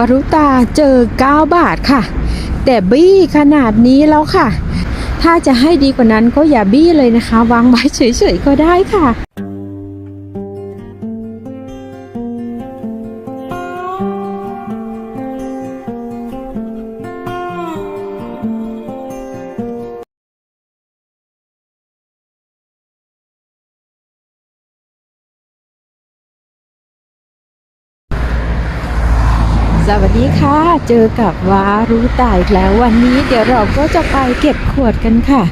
วรุตาเจอ 9 บาทค่ะ แต่บี้ขนาดนี้แล้วค่ะ ถ้าจะให้ดีกว่านั้นก็อย่าบี้เลยนะคะ วางไว้เฉยๆก็ได้ค่ะ ดีค่ะ เจอกับวารุตาอีกแล้ววันนี้เดี๋ยวเราก็จะไปเก็บขวดกันค่ะ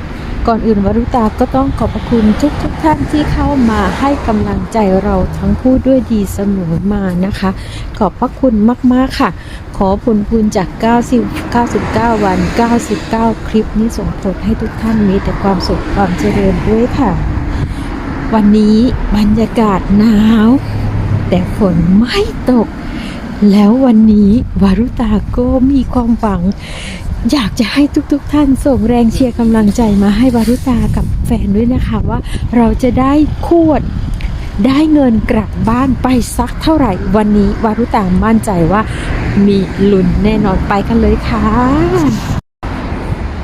ก่อนอื่นวารุตาก็ต้องขอบพระคุณทุกทุกท่านที่เข้ามาให้กำลังใจเราทั้งคู่ด้วยดีเสมอมานะคะ ขอบพระคุณมากๆค่ะ ขอผลบุญจาก 90 99 วัน 99 คลิปนี้ส่งผลให้ทุกท่านมีแต่ความสุขความเจริญด้วยค่ะ วันนี้บรรยากาศหนาว แต่ฝนไม่ตก แล้ววันนี้วารุตาก็มีความหวัง อยากจะให้ทุกๆทท่านส่งแรงเชียร์กำลังใจมาให้วารุตากับแฟนด้วยนะคะว่าเราจะได้ขวดได้เงินกลับบ้านไปสักเท่าไหร่ วันนี้วารุตามั่นใจว่ามีลุ้นแน่นอนไปกันเลยค่ะ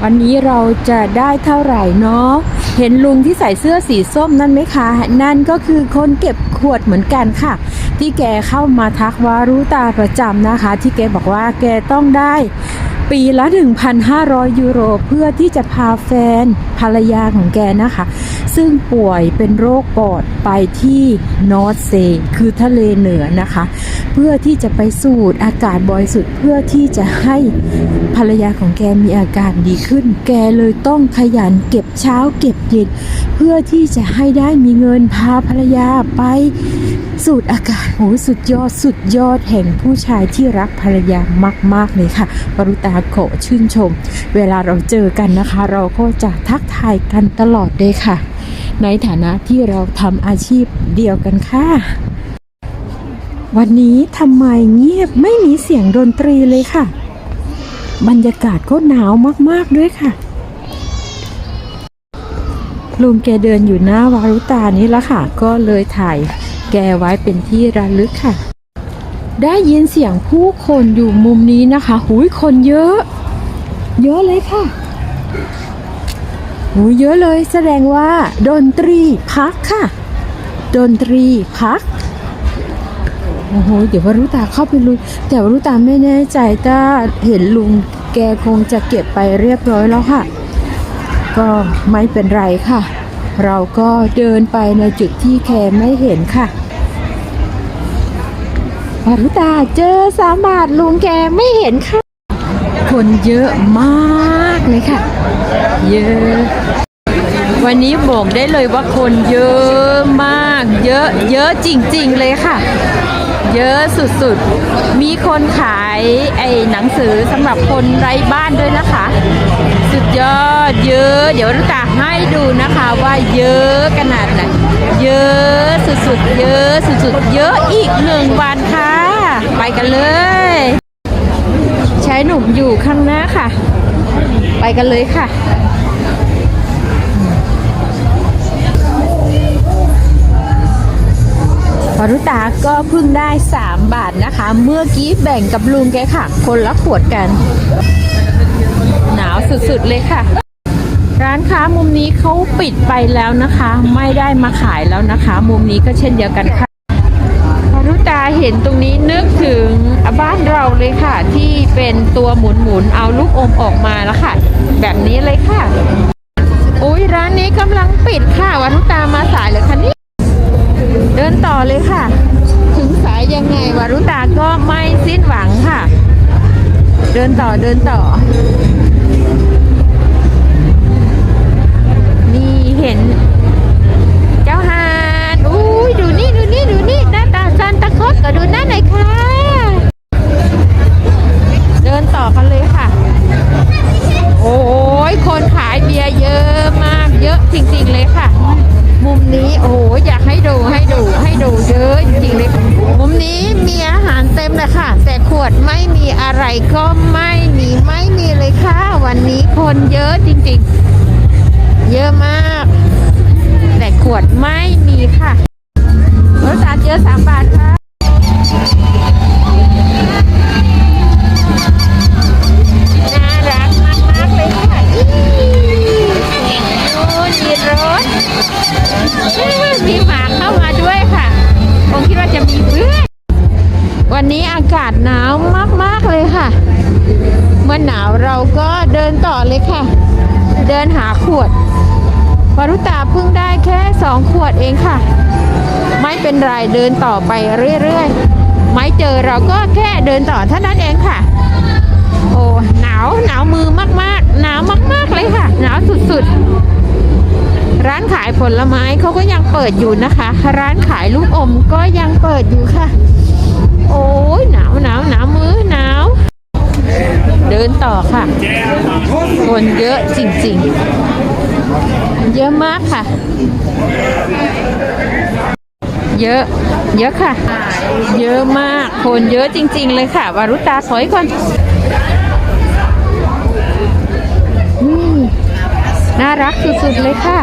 วันนี้เราจะได้เท่าไหร่เนาะเห็นลุงที่ใส่เสื้อสีส้มนั่นไหมคะ นั่นก็คือคนเก็บขวดเหมือนกันค่ะ ที่แกเข้ามาทักว่ารู้ตาประจำนะคะ ที่แกบอกว่าแกต้องได้ปีละ 1,500 ยูโร เพื่อที่จะพาแฟนภรรยาของแกนะคะ ซึ่งป่วยเป็นโรคปอดไปที่นอร์ทเซคือทะเลเหนือนะคะ เพื่อที่จะไปสูดอากาศบริสุทธิ์เพื่อที่จะให้ภรรยาของแกมีอาการดีขึ้น แกเลยต้องขยันเก็บเช้าเก็บเย็นเพื่อที่จะให้ได้มีเงินพาภรรยาไปสูดอากาศโหสุดยอดสุดยอดแห่งผู้ชายที่รักภรรยามาก ๆ เลยค่ะปรุตาโขชื่นชม เวลาเราเจอกันนะคะ เราก็จะทักทายกันตลอดเลยค่ะ ในฐานะที่เราทำอาชีพเดียวกันค่ะ วันนี้ทำไมเงียบไม่มีเสียงดนตรีเลยค่ะ บรรยากาศก็หนาวมากๆด้วยค่ะลุงแกเดินอยู่หน้าวารุตานี่ละค่ะ ก็เลยถ่ายแกไว้เป็นที่ระลึกค่ะ ได้ยินเสียงผู้คนอยู่มุมนี้นะคะ หุยคนเยอะ เยอะเลยค่ะ หูเยอะเลยแสดงว่าดนตรีพักค่ะ ดนตรีพัก โอ้โห เดี๋ยววรุตาเข้าไปลุยแต่วรุตาไม่แน่ใจถ้าเห็นลุงแกคงจะเก็บไปเรียบร้อยแล้วค่ะ ก็ไม่เป็นไรค่ะ เราก็เดินไปในจุดที่แคไม่เห็นค่ะวรุตาเจอสามบาทลุงแกไม่เห็นค่ะ คนเยอะมากเลยค่ะ เยอะวันนี้บอกได้เลยว่าคนเยอะมาก เยอะ เยอะจริง ๆ เลยค่ะ เยอะสุดๆ มีคนขายไอ้หนังสือสำหรับคนไร้บ้านด้วยนะคะ สุดยอดเยอะ เดี๋ยวราจะให้ดูนะคะว่าเยอะขนาดไหนเยอะสุดๆ เยอะสุดๆ เยอะอีกหนึ่งวันค่ะ ไปกันเลย ใช้หนุ่มอยู่ข้างหน้าค่ะ ไปกันเลยค่ะวรุตาก็เพิ่งได้ 3 บาทนะคะ เมื่อกี้แบ่งกับลุงแกค่ะ คนละขวดกัน หนาวสุดๆเลยค่ะ ร้านค้ามุมนี้เขาปิดไปแล้วนะคะ ไม่ได้มาขายแล้วนะคะ มุมนี้ก็เช่นเดียวกันค่ะ เห็นตรงนี้นึกถึงบ้านเราเลยค่ะ ที่เป็นตัวหมุนๆเอาลูกอมออกมาแล้วค่ะ แบบนี้เลยค่ะ อุ้ยร้านนี้กำลังปิดค่ะวรุตามาสายเลยค่ะนี่เดินต่อเลยค่ะ ถึงสายยังไงวารุตาก็ไม่สิ้นหวังค่ะ เดินต่อเดินต่อ นี่เห็น เมื่อหนาวเราก็เดินต่อเลยค่ะ เดินหาขวดวารุตาเพิ่งได้แค่สองขวดเองค่ะ ไม่เป็นไรเดินต่อไปเรื่อยๆ ไม่เจอเราก็แค่เดินต่อเท่านั้นเองค่ะ โอ้หนาวหนาวมือมากๆ หนาวมากๆเลยค่ะ หนาวสุดๆ ร้านขายผลไม้เขาก็ยังเปิดอยู่นะคะ ร้านขายลูกอมก็ยังเปิดอยู่ค่ะ โอ้ยหนาวหนาวหนาวมือหนาว เดินต่อค่ะ คนเยอะจริงๆ เยอะมากค่ะ เยอะ เยอะค่ะ เยอะมาก คนเยอะจริง ๆ เลยค่ะ วารุตาถอยก่อนน่ารักสุดๆเลยค่ะ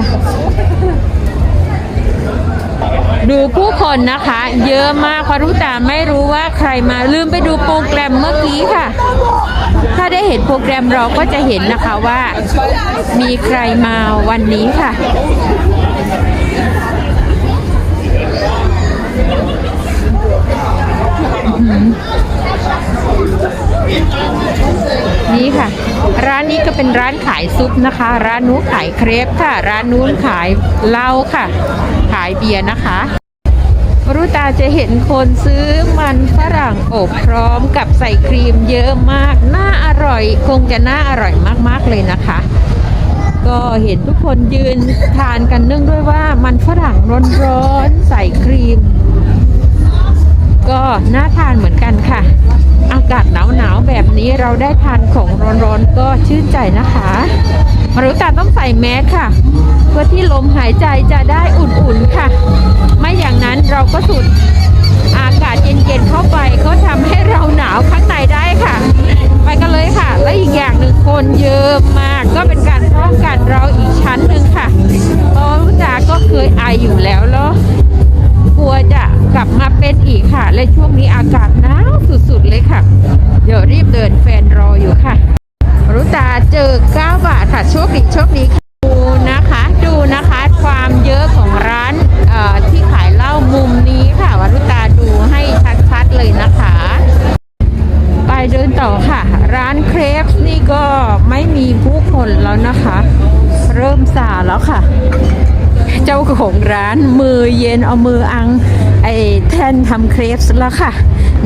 ดูผู้คนนะคะ เยอะมากวารุตาไม่รู้ว่าใครมาลืมไปดูโปรแกรมเมื่อกี้ค่ะ ถ้าได้เห็นโปรแกรมเราก็จะเห็นนะคะว่ามีใครมาวันนี้ค่ะ นี่ค่ะ ร้านนี้ก็เป็นร้านขายซุปนะคะ ร้านนู้นขายเครปค่ะ ร้านนู้นขายเหล้าค่ะ ขายเบียร์นะคะรุตาจะเห็นคนซื้อมันฝรั่งอบพร้อมกับใส่ครีมเยอะมาก น่าอร่อย คงจะน่าอร่อยมากๆเลยนะคะ ก็เห็นทุกคนยืนทานกันเนื่องด้วยว่ามันฝรั่งร้อนๆใส่ครีม ก็น่าทานเหมือนกันค่ะ อากาศหนาวๆแบบนี้เราได้ทานของร้อนๆก็ชื่นใจนะคะ มารุตาต้องใส่แมสค่ะ เพื่อที่ลมหายใจจะได้อุ่นๆค่ะ ไม่อย่างนั้นเราก็สูดอากาศเย็นๆเข้าไปก็ทำให้เราหนาวข้างในได้ค่ะ ไปกันเลยค่ะ และอีกอย่างหนึ่งคนเยอะมากก็เป็นการป้องกันเราอีกชั้นหนึ่งค่ะเพราะรุตาก็เคยไออยู่แล้วเนาะกลัวจะ กลับมาเป็นอีกค่ะ และช่วงนี้อากาศหนาวสุดๆเลยค่ะ เดี๋ยวรีบเดินแฟนรออยู่ค่ะ รุตาเจอ9บาทค่ะโชคดีโชคดีค่ะดูนะคะ ดูนะคะความเยอะของร้านที่ขายเหล้ามุมนี้ค่ะวรุตาดูให้ชัดๆเลยนะคะ ไปเดินต่อค่ะ ร้านเครปนี่ก็ไม่มีผู้คนแล้วนะคะ เริ่มซาแล้วค่ะ เจ้าของร้านมือเย็นเอามืออัง ไอแท่นทำเครปแล้วค่ะ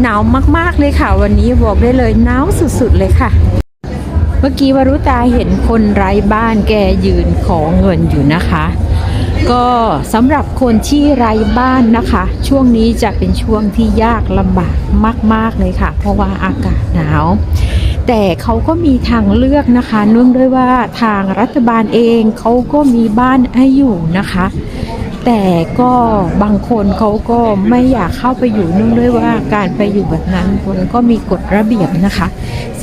หนาวมากๆเลยค่ะ วันนี้บอกได้เลยหนาวสุดๆเลยค่ะ เมื่อกี้วรุตาเห็นคนไร้บ้านแกยืนขอเงินอยู่นะคะ ก็สำหรับคนที่ไร้บ้านนะคะ ช่วงนี้จะเป็นช่วงที่ยากลำบากมาก ๆเลยค่ะ เพราะว่าอากาศหนาวแต่เขาก็มีทางเลือกนะคะเนื่องด้วยว่าทางรัฐบาลเองเขาก็มีบ้านให้อยู่นะคะ แต่ก็บางคนเขาก็ไม่อยากเข้าไปอยู่เนื่องด้วยว่าการไปอยู่แบบนั้นมันก็มีกฎระเบียบนะคะ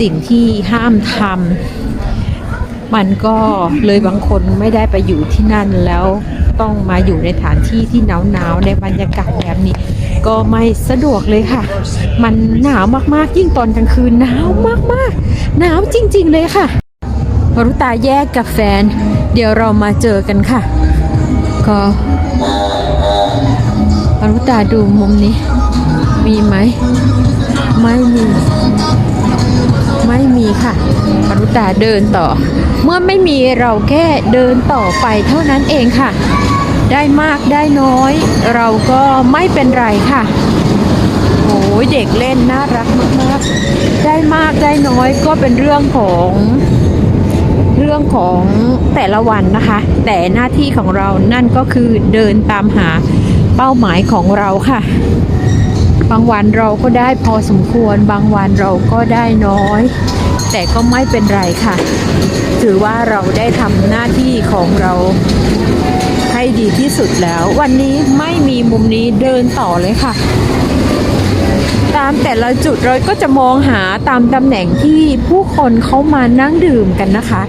สิ่งที่ห้ามทำมันก็เลยบางคนไม่ได้ไปอยู่ที่นั่นแล้วต้องมาอยู่ในฐานที่ที่หนาวๆในบรรยากาศแบบนี้ ก็ไม่สะดวกเลยค่ะ มันหนาวมากๆ ยิ่งตอนกลางคืนหนาวมากๆ หนาวจริง ๆ เลยค่ะรุตาแยกกับแฟน เดี๋ยวเรามาเจอกันค่ะ ก็ วรุตาดูมุมนี้ มีไหม ไม่มี ไม่มีค่ะวรุตาเดินต่อ เมื่อไม่มีเราแค่เดินต่อไปเท่านั้นเองค่ะ ได้มากได้น้อย เราก็ไม่เป็นไรค่ะโอ้ยเด็กเล่นน่ารักมากๆ ได้มากได้น้อยก็เป็นเรื่องของ รื่องของแต่ละวันนะคะ แต่หน้าที่ของเรานั่นก็คือเดินตามหาเป้าหมายของเราค่ะ บางวันเราก็ได้พอสมควร บางวันเราก็ได้น้อย แต่ก็ไม่เป็นไรค่ะ ถือว่าเราได้ทำหน้าที่ของเราให้ดีที่สุดแล้ว วันนี้ไม่มีมุมนี้เดินต่อเลยค่ะตามแต่ละจุดเราก็จะมองหาตามตำแหน่งที่ผู้คนเขามานั่งดื่มกันนะคะ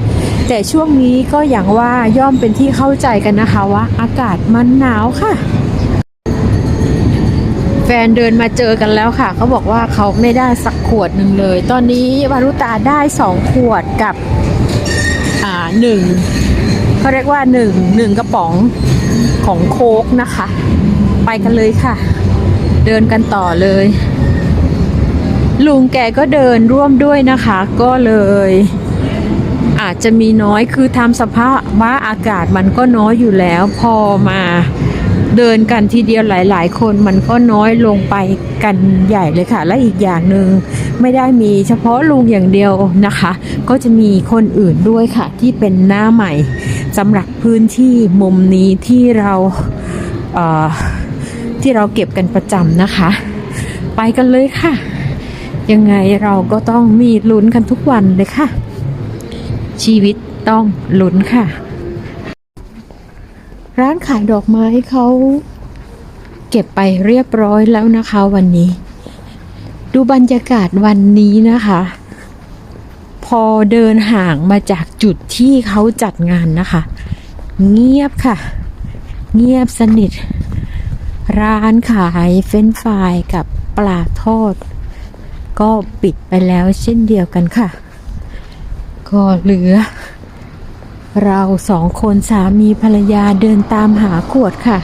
แต่ช่วงนี้ก็อย่างว่าย่อมเป็นที่เข้าใจกันนะคะว่าอากาศมันหนาวค่ะ แฟนเดินมาเจอกันแล้วค่ะ เขาบอกว่าเขาไม่ได้สักขวดหนึ่งเลย ตอนนี้วารุตาได้สองขวดกับ อ่าหนึ่งเขาเรียกว่าหนึ่งหนึ่งกระป๋องของโค้กนะคะ ไปกันเลยค่ะ เดินกันต่อเลย ลุงแกก็เดินร่วมด้วยนะคะ ก็เลย อาจจะมีน้อยคือทำสภาพว่าอากาศมันก็น้อยอยู่แล้ว พอมาเดินกันทีเดียวหลาย ๆ คนมันก็น้อยลงไปกันใหญ่เลยค่ะ และอีกอย่างหนึ่งไม่ได้มีเฉพาะลุงอย่างเดียวนะคะ ก็จะมีคนอื่นด้วยค่ะ ที่เป็นหน้าใหม่สำหรับพื้นที่มุมนี้ที่เราเที่เราเก็บกันประจำนะคะ ไปกันเลยค่ะ ยังไงเราก็ต้องมีลุ้นกันทุกวันเลยค่ะ ชีวิตต้องลุ้นค่ะ ร้านขายดอกไม้เขาเก็บไปเรียบร้อยแล้วนะคะวันนี้ ดูบรรยากาศวันนี้นะคะ พอเดินห่างมาจากจุดที่เขาจัดงานนะคะ เงียบค่ะ เงียบสนิท ร้านขายเฟรนฟรายกับปลาทอด ก็ปิดไปแล้วเช่นเดียวกันค่ะ ก็เหลือ เราสองคนสามีภรรยาเดินตามหาขวดค่ะ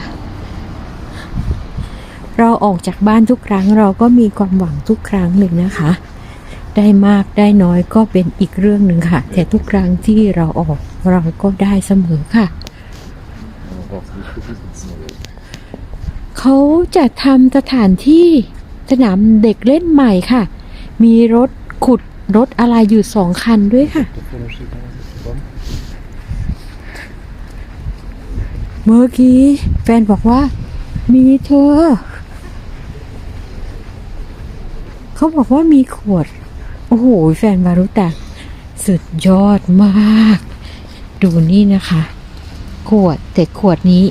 เราออกจากบ้านทุกครั้งเราก็มีความหวังทุกครั้งเลยนะคะ ได้มากได้น้อยก็เป็นอีกเรื่องหนึ่งค่ะ แต่ทุกครั้งที่เราออกเราก็ได้เสมอค่ะเขาจะทำสถานที่สนามเด็กเล่นใหม่ค่ะ มีรถขุด รถอะไรอยู่สองคันด้วยค่ะ เมื่อกี้แฟนบอกว่า มีเธอ เขาบอกว่ามีขวด โอ้โห แฟนมารุตะสุดยอดมาก ดูนี่นะคะ ขวดแต่ขวดนี้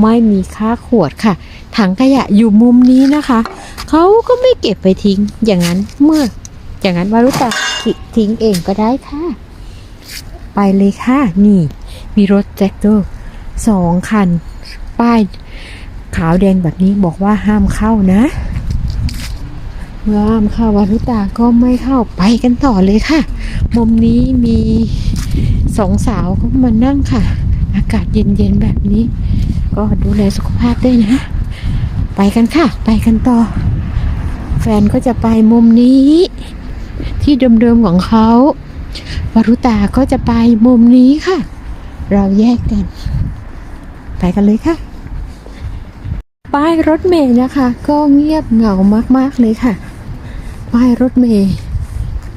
ไม่มีค่าขวดค่ะ ถังขยะอยู่มุมนี้นะคะ เขาก็ไม่เก็บไปทิ้ง อย่างนั้นเมื่อ อย่างนั้นมารุตะทิ้งเองก็ได้ค่ะ ไปเลยค่ะ นี่ มีรถแจ็คเกอร์สองคัน ป้ายขาวแดงแบบนี้บอกว่าห้ามเข้านะเมื่อห้ามเข้าวารุตาก็ไม่เข้าไปกันต่อเลยค่ะ มุมนี้มีสองสาวเขามานั่งค่ะ อากาศเย็นๆแบบนี้ ก็ดูแลสุขภาพด้วยนะ ไปกันค่ะ ไปกันต่อ แฟนก็จะไปมุมนี้ ที่เดิมๆของเขาวารุตาก็จะไปมุมนี้ค่ะ เราแยกกัน ไปกันเลยค่ะ ป้ายรถเมย์นะคะ ก็เงียบเหงามากๆเลยค่ะ ป้ายรถเมย์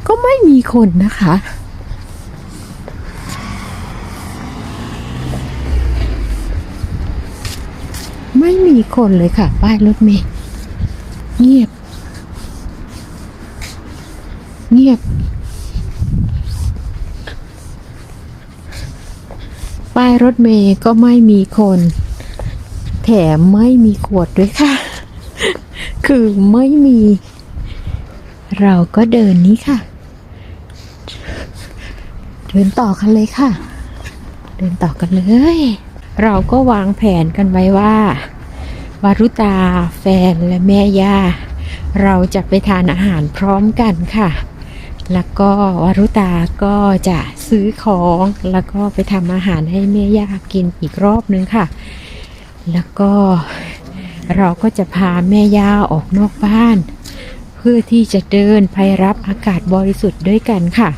ก็ไม่มีคนนะคะไม่มีคนเลยค่ะ ป้ายรถเมย์เงียบ เงียบ ป้าย รถเมย์ก็ไม่มีคน แถมไม่มีขวดด้วยค่ะ คือไม่มี เราก็เดินนี้ค่ะ เดินต่อกันเลยค่ะ เดินต่อกันเลย เราก็วางแผนกันไว้ว่าวารุตาแฟนและแม่ย่าเราจะไปทานอาหารพร้อมกันค่ะ แล้วก็วารุตาก็จะ ซื้อของแล้วก็ไปทำอาหารให้แม่ย่ากินอีกรอบนึงค่ะ แล้วก็เราก็จะพาแม่ย่าออกนอกบ้าน เพื่อที่จะเดินไปรับอากาศบริสุทธิ์ด้วยกันค่ะ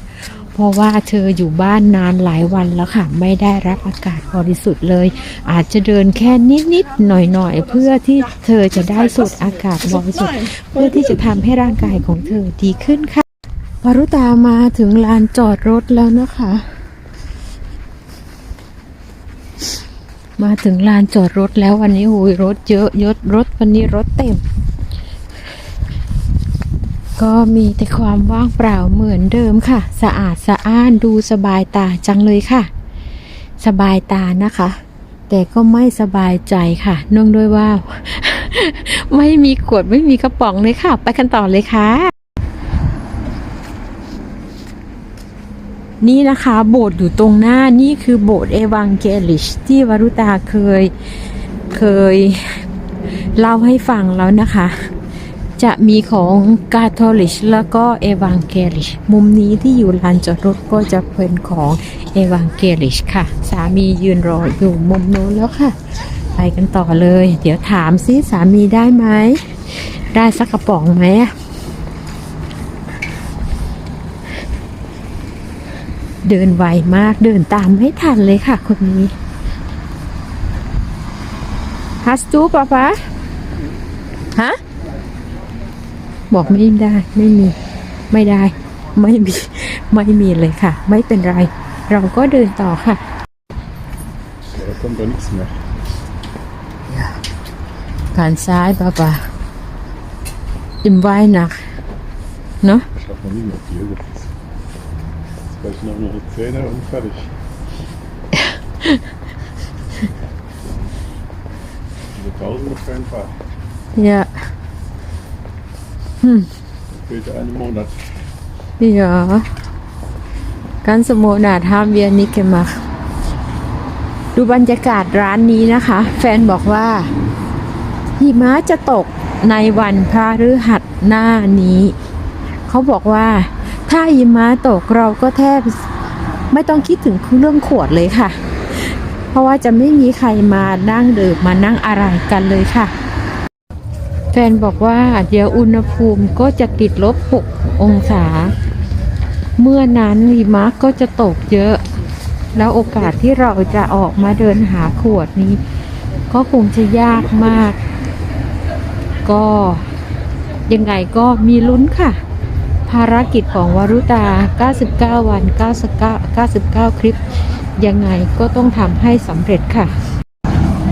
เพราะว่าเธออยู่บ้านนานหลายวันแล้วค่ะ ไม่ได้รับอากาศบริสุทธิ์เลย อาจจะเดินแค่นิดๆหน่อยๆเพื่อที่เธอจะได้สูดอากาศบริสุทธิ์ เพื่อที่จะทำให้ร่างกายของเธอดีขึ้นค่ะ วารุตามาถึงลานจอดรถแล้วนะคะ มาถึงลานจอดรถแล้ววันนี้โอ้ยรถเยอะยศรถวันนี้รถเต็ม ก็มีแต่ความว่างเปล่าเหมือนเดิมค่ะ สะอาดสะอ้านดูสบายตาจังเลยค่ะ สบายตานะคะ แต่ก็ไม่สบายใจค่ะเนื่องด้วยว่า ไม่มีขวดไม่มีกระป๋องเลยค่ะ ไปกันต่อเลยค่ะ นี่นะคะโบสถ์อยู่ตรงหน้านี่คือโบสถ์เอวังเกลิช ที่วารุตาเคยเคยเล่าให้ฟังแล้วนะคะ จะมีของกาทอลิชแล้วก็เอวังเกลิช มุมนี้ที่อยู่ลานจอดรถก็จะเป็นของเอวังเกลิชค่ะ สามียืนรออยู่มุมโน้นแล้วค่ะ ไปกันต่อเลย เดี๋ยวถามซิสามีได้ไหม ได้สักกระป๋องไหมอะ เดินไวมากเดินตามไม่ทันเลยค่ะ คนนี้ฮัสตูปะปะฮะบอกไม่ได้ ไม่มี ไม่ได้ ไม่มี ไม่มีเลยค่ะ ไม่เป็นไร เราก็เดินต่อค่ะ Da kommt doch nichts mehr. ผ่านซ้ายปะปะจิมไว้หนัก เนาะ gleich noch nur die Zähne und fertig. Diese tausend auf keinen Fall. อย่า Da fehlt ja einen Monat. Ja, ganz im Monat haben wir nicht gemacht ดูบรรยากาศร้านนี้นะคะ แฟนบอกว่าหิมะจะตกในวันพฤหัสหน้านี้ เขาบอกว่า ถ้าหิมะตกเราก็แทบไม่ต้องคิดถึงเรื่องขวดเลยค่ะ เพราะว่าจะไม่มีใครมานั่งดื่มมานั่งอะไรกันเลยค่ะ แฟนบอกว่าเดี๋ยวอุณหภูมิก็จะติดลบ 6 องศา เมื่อนั้นหิมะก็จะตกเยอะ แล้วโอกาสที่เราจะออกมาเดินหาขวดนี้ ก็คงจะยากมาก ก็ยังไงก็มีลุ้นค่ะ ภารกิจของวรุตา 99 วัน 99 99 คลิป ยังไงก็ต้องทำให้สำเร็จค่ะ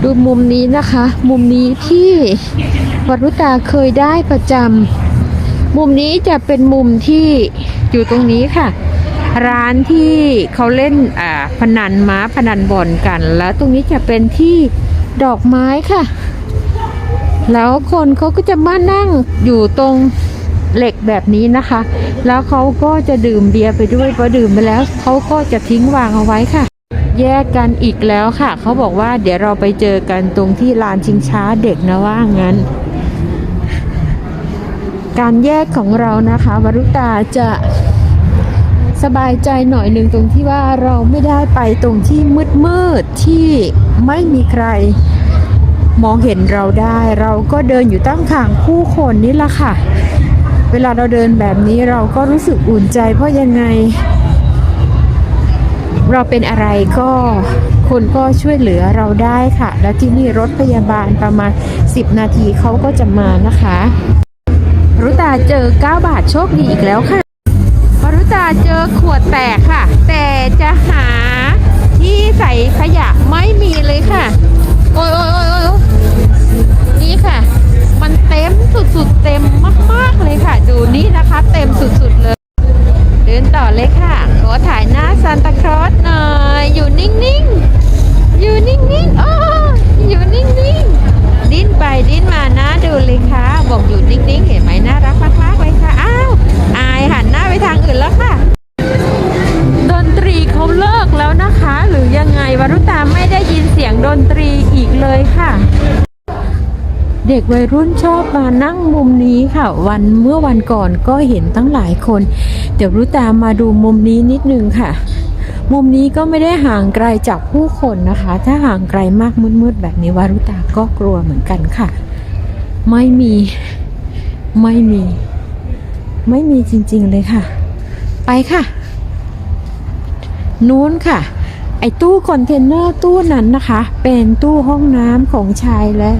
ดูมุมนี้นะคะ มุมนี้ที่วรุตาเคยได้ประจำ มุมนี้จะเป็นมุมที่อยู่ตรงนี้ค่ะ ร้านที่เขาเล่นอ่าพนันม้าพนันบอลกัน แล้วตรงนี้จะเป็นที่ดอกไม้ค่ะ แล้วคนเขาก็จะมานั่งอยู่ตรง เหล็กแบบนี้นะคะ แล้วเขาก็จะดื่มเบียร์ไปด้วยพอดื่มไปแล้วเขาก็จะทิ้งวางเอาไว้ค่ะ แยกกันอีกแล้วค่ะ เขาบอกว่าเดี๋ยวเราไปเจอกันตรงที่ลานชิงช้าเด็กนะว่างั้น การแยกของเรานะคะวรุตาจะสบายใจหน่อยหนึ่งตรงที่ว่าเราไม่ได้ไปตรงที่มืดมืดที่ไม่มีใครมองเห็นเราได้ เราก็เดินอยู่ตั้งขางผู้คนนี่แหละค่ะ เวลาเราเดินแบบนี้เราก็รู้สึกอุ่นใจ เพราะยังไง เราเป็นอะไรก็คนก็ช่วยเหลือเราได้ค่ะ แล้วที่นี่รถพยาบาลประมาณ 10 นาทีเขาก็จะมานะคะ รุตาเจอ 9 บาทโชคดีอีกแล้วค่ะรุตาเจอขวดแตกค่ะ แต่จะหาที่ใส่ขยะไม่มีเลยค่ะ โอ้ยโอ้ยโอ้ยโอ้ยนี่ค่ะ เต็มสุดๆเต็มมาก ๆ เลยค่ะ ดูนี่นะคะ เต็มสุดๆเลย เดินต่อเลยค่ะขอถ่ายหน้าซานตาคลอสหน่อย อยู่นิ่งๆ อยู่นิ่งๆโอ้อยู่นิ่งๆ ดิ้นไปดิ้นมานะดูเลยค่ะ บอกอยู่นิ่งๆ เห็นไหมน่ารักมากๆเลยค่ะ อ้าว เด็กวัยรุ่นชอบมานั่งมุมนี้ค่ะ วันเมื่อวันก่อนก็เห็นตั้งหลายคน เดี๋ยวรุตามาดูมุมนี้นิดนึงค่ะ มุมนี้ก็ไม่ได้ห่างไกลจากผู้คนนะคะ ถ้าห่างไกลมากมืดๆแบบนี้วารุตาก็กลัวเหมือนกันค่ะ ไม่มี ไม่มี ไม่มีจริงๆเลยค่ะ ไปค่ะ นู้นค่ะไอ้ตู้คอนเทนเนอร์ตู้นั้นนะคะ เป็นตู้ห้องน้ำของชายและ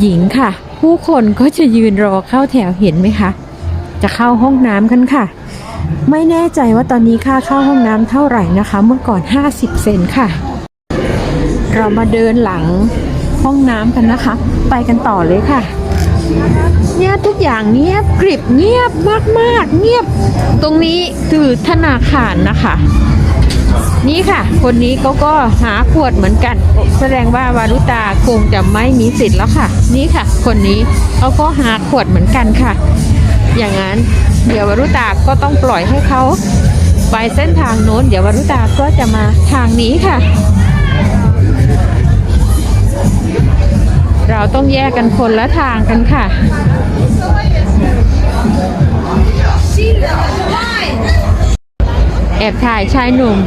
หญิงค่ะ ผู้คนก็จะยืนรอเข้าแถวเห็นไหมคะ จะเข้าห้องน้ำกันค่ะ ไม่แน่ใจว่าตอนนี้ค่าเข้าห้องน้ำเท่าไหร่นะคะ เมื่อก่อน 50 เซนค่ะ เรามาเดินหลังห้องน้ำกันนะคะ ไปกันต่อเลยค่ะเนี่ยทุกอย่างเงียบกริบเงียบมากๆ เงียบ ตรงนี้คือธนาคารนะคะ นี่ค่ะ คนนี้เขาก็หาขวดเหมือนกัน แสดงว่าวารุตาคงจะไม่มีสิทธิ์แล้วค่ะ นี่ค่ะ คนนี้เขาก็หาขวดเหมือนกันค่ะ อย่างนั้นเดี๋ยววารุตาก็ต้องปล่อยให้เขาไปเส้นทางโน้น เดี๋ยววารุตาก็จะมาทางนี้ค่ะ เราต้องแยกกันคนละทางกันค่ะ แอบถ่ายชายหนุ่ม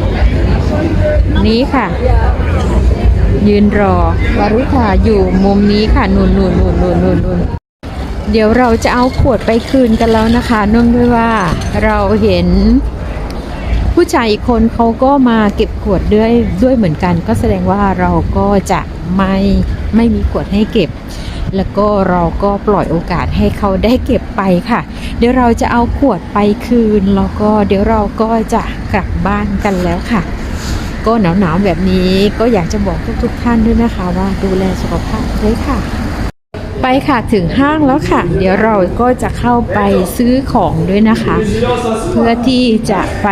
นี้ค่ะ ยืนรอวารุธาอยู่มุมนี้ค่ะนูนนูนนูนนูนนูนนูนเดี๋ยวเราจะเอาขวดไปคืนกันแล้วนะคะเนื่องด้วยว่าเราเห็นผู้ชายอีกคนเขาก็มาเก็บขวดด้วยด้วยเหมือนกัน ก็แสดงว่าเราก็จะไม่ไม่มีขวดให้เก็บ แล้วก็เราก็ปล่อยโอกาสให้เขาได้เก็บไปค่ะ เดี๋ยวเราจะเอาขวดไปคืน แล้วก็เดี๋ยวเราก็จะกลับบ้านกันแล้วค่ะ ก็หนาวๆแบบนี้ก็อยากจะบอกทุกๆท่านด้วยนะคะ ว่าดูแลสุขภาพด้วยค่ะไปค่ะถึงห้างแล้วค่ะ เดี๋ยวเราก็จะเข้าไปซื้อของด้วยนะคะ เพื่อที่จะไป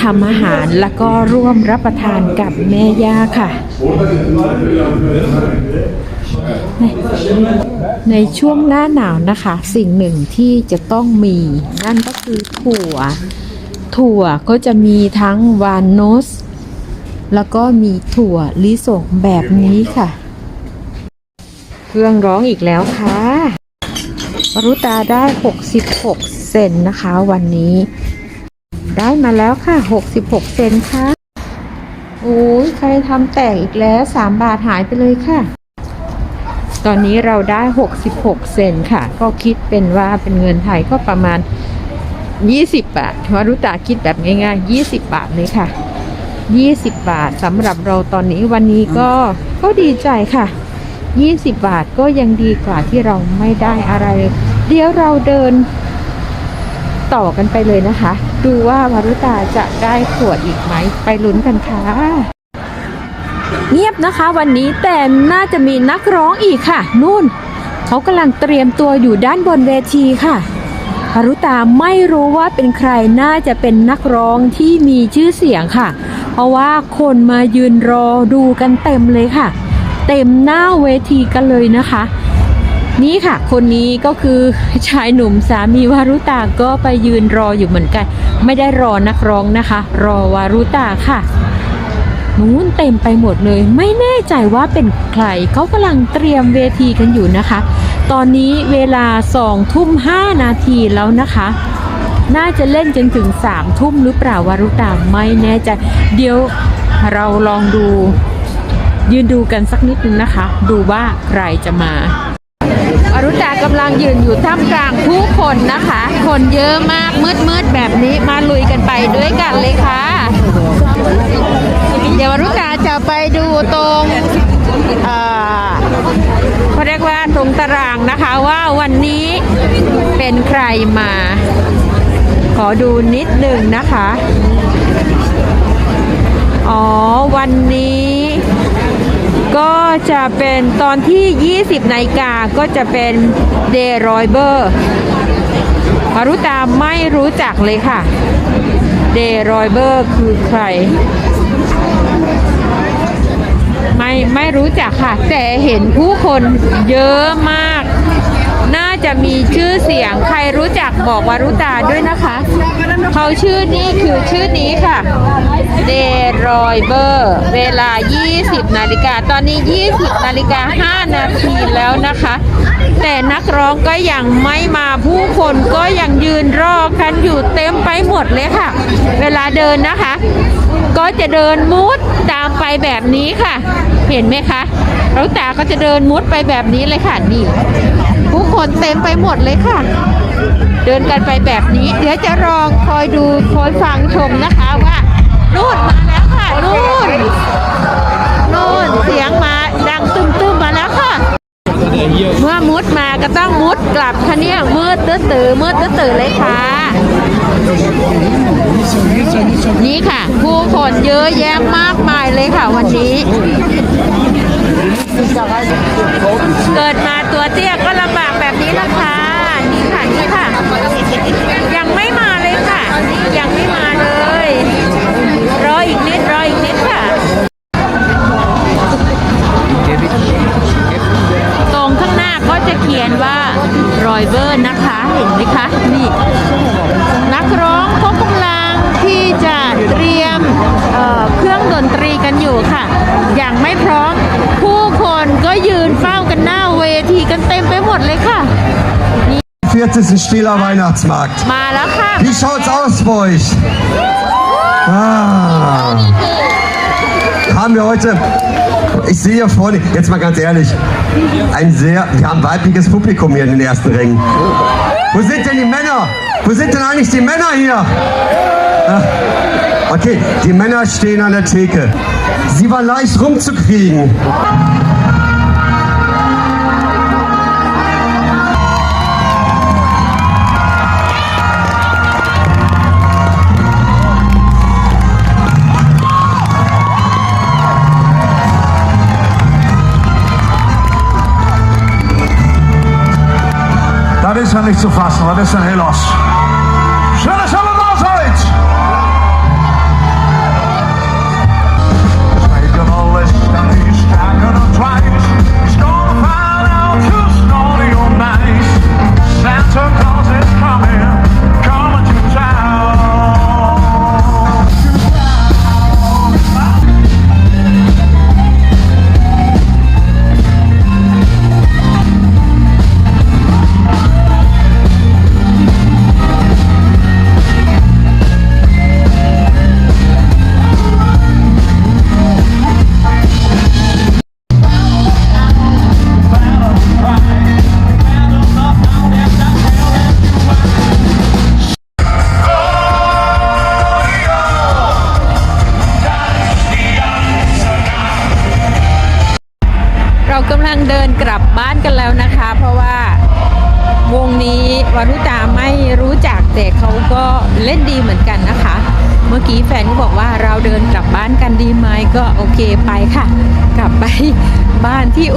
ทำอาหารแล้วก็ร่วมรับประทานกับแม่ย่าค่ะ ในในช่วงหน้าหนาวนะคะ สิ่งหนึ่งที่จะต้องมี นั่นก็คือถั่ว ถั่วก็จะมีทั้งวานโนส แล้วก็มีถั่วลิสงแบบนี้ค่ะ เครื่องร้องอีกแล้วค่ะวรุตาได้ 66 เซนนะคะ วันนี้ ได้มาแล้วค่ะ 66 เซนค่ะโอ้ยใครทำแตกอีกแล้ว 3 บาทหายไปเลยค่ะ ตอนนี้เราได้ 66 เซนค่ะ ก็คิดเป็นว่าเป็นเงินไทยก็ประมาณ 20 บาทวารุตาคิดแบบง่ายๆ 20 บาทเลยค่ะ 20 บาทสำหรับเราตอนนี้วันนี้ก็ก็ดีใจค่ะ 20 บาทก็ยังดีกว่าที่เราไม่ได้อะไรเลยเดี๋ยวเราเดินต่อกันไปเลยนะคะ ดูว่าวารุตาจะได้ขวดอีกไหม ไปลุ้นกันค่ะ เงียบนะคะวันนี้แต่น่าจะมีนักร้องอีกค่ะ นู่น เขากำลังเตรียมตัวอยู่ด้านบนเวทีค่ะฮารุตาไม่รู้ว่าเป็นใครน่าจะเป็นนักร้องที่มีชื่อเสียงค่ะ เพราะว่าคนมายืนรอดูกันเต็มเลยค่ะ เต็มหน้าเวทีกันเลยนะคะ นี่ค่ะ คนนี้ก็คือชายหนุ่มสามีวารุตาก็ไปยืนรออยู่เหมือนกัน ไม่ได้รอนักร้องนะคะ รอวารุตาค่ะ นู้นเต็มไปหมดเลย ไม่แน่ใจว่าเป็นใครเขากำลังเตรียมเวทีกันอยู่นะคะ ตอนนี้เวลาสองทุ่มห้านาทีแล้วนะคะ น่าจะเล่นจนถึงสามทุ่มหรือเปล่าวารุตาไม่แน่ใจเดี๋ยวเราลองดู ยืนดูกันสักนิดนึงนะคะ ดูว่าใครจะมาอรุตากำลังยืนอยู่ท่ามกลางผู้คนนะคะ คนเยอะมากมืดๆแบบนี้มาลุยกันไปด้วยกันเลยค่ะ เดี๋ยวอรุตาจะไปดูตรงเขาเรียกว่าตรงตารางนะคะว่าวันนี้เป็นใครมา ขอดูนิดหนึ่งนะคะ อ๋อ วันนี้ก็จะเป็นตอนที่ 20นาฬิกาก็จะเป็นเดย์รอยเบอร์มารุตาไม่รู้จักเลยค่ะ เดย์รอยเบอร์คือใคร ไม่ไม่รู้จักค่ะ แต่เห็นผู้คนเยอะมาก น่าจะมีชื่อเสียงใครรู้จักบอกวารุตาด้วยนะคะ เขาชื่อนี้คือชื่อนี้ค่ะเดรอยเบอร์ เวลา 20 นาฬิกา ตอนนี้ 20 นาฬิกา 5 นาทีแล้วนะคะ แต่นักร้องก็ยังไม่มาผู้คนก็ยังยืนรอกันอยู่เต็มไปหมดเลยค่ะ เวลาเดินนะคะ ก็จะเดินมุดตามไปแบบนี้ค่ะ เห็นไหมคะแล้วตาก็จะเดินมุดไปแบบนี้เลยค่ะนี่ผู้คนเต็มไปหมดเลยค่ะ เดินกันไปแบบนี้ เดี๋ยวจะลองคอยดูคอยฟังชมนะคะว่านู่นมาแล้วค่ะนู่นนู่นเสียงมาดังตึ้มๆมมาแล้วค่ะ เมื่อมุดมาก็ต้องมุดกลับค่ะเนี่ยมืดตื้อตื่อมืดตื้อตื่อเลยค่ะ นี่ค่ะ ผู้คนเยอะแยะมากมายเลยค่ะวันนี้ เกิดมาตัวเตี้ยก็ลำบากแบบนี้ละค่ะ จะเขียนว่ารอยเบอร์นะคะ เห็นไหมคะ นี่ นักร้องเขากำลังที่จะเตรียมเอ่อเครื่องดนตรีกันอยู่ค่ะ อย่างไม่พร้อม ผู้คนก็ยืนเฝ้ากันหน้าเวทีกันเต็มไปหมดเลยค่ะ 40. Stieler Weihnachtsmarkt. มาแล้วค่ะ Wie schaut's aus bei euch? Ah. Haben wir heute, ich sehe hier vorne, jetzt mal ganz ehrlich, ein sehr, wir haben weibliches Publikum hier in den ersten Rängen. Wo sind denn die Männer? Wo sind denn eigentlich die Männer hier? Ah. Okay, die Männer stehen an der Theke. Sie war leicht rumzukriegen. Ist ja nicht zu fassen, was ist denn hier los?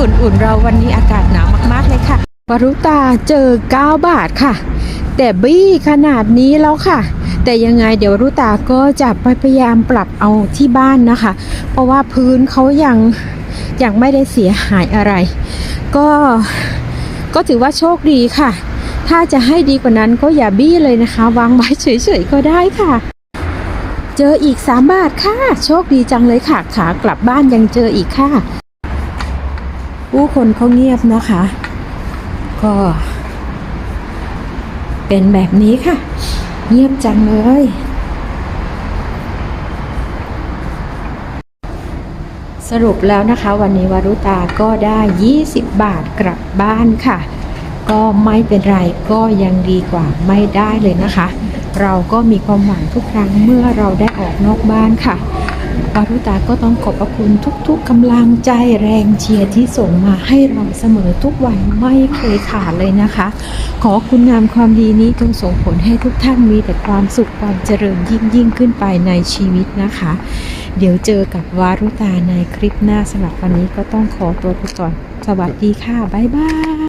อุ่นๆ เราวันนี้อากาศหนาวมากๆเลยค่ะวารุตาเจอ 9 บาทค่ะ แต่บี้ขนาดนี้แล้วค่ะ แต่ยังไงเดี๋ยววารุตาก็จะไปพยายามปรับเอาที่บ้านนะคะ เพราะว่าพื้นเขายังยังไม่ได้เสียหายอะไร ก็ก็ถือว่าโชคดีค่ะ ถ้าจะให้ดีกว่านั้นก็อย่าบี้เลยนะคะ วางไว้เฉยๆก็ได้ค่ะ เจออีก 3 บาทค่ะ โชคดีจังเลยค่ะ ขากลับบ้านยังเจออีกค่ะ ผู้คนเขาเงียบนะคะ ก็ เป็นแบบนี้ค่ะ เงียบจังเลย สรุปแล้วนะคะ วันนี้วารุตาก็ได้ 20 บาทกลับบ้านค่ะ ก็ไม่เป็นไรก็ยังดีกว่าไม่ได้เลยนะคะ เราก็มีความหวังทุกครั้งเมื่อเราได้ออกนอกบ้านค่ะ วารุตาก็ต้องขอบพระคุณทุกๆกำลังใจแรงเชียร์ที่ส่งมาให้เราเสมอทุกวันไม่เคยขาดเลยนะคะ ขอคุณงามความดีนี้จงส่งผลให้ทุกท่านมีแต่ความสุขความเจริญยิ่งยิ่งขึ้นไปในชีวิตนะคะ เดี๋ยวเจอกับวารุตาในคลิปหน้าสำหรับวันนี้ก็ต้องขอตัวไปก่อน สวัสดีค่ะ บ๊ายบาย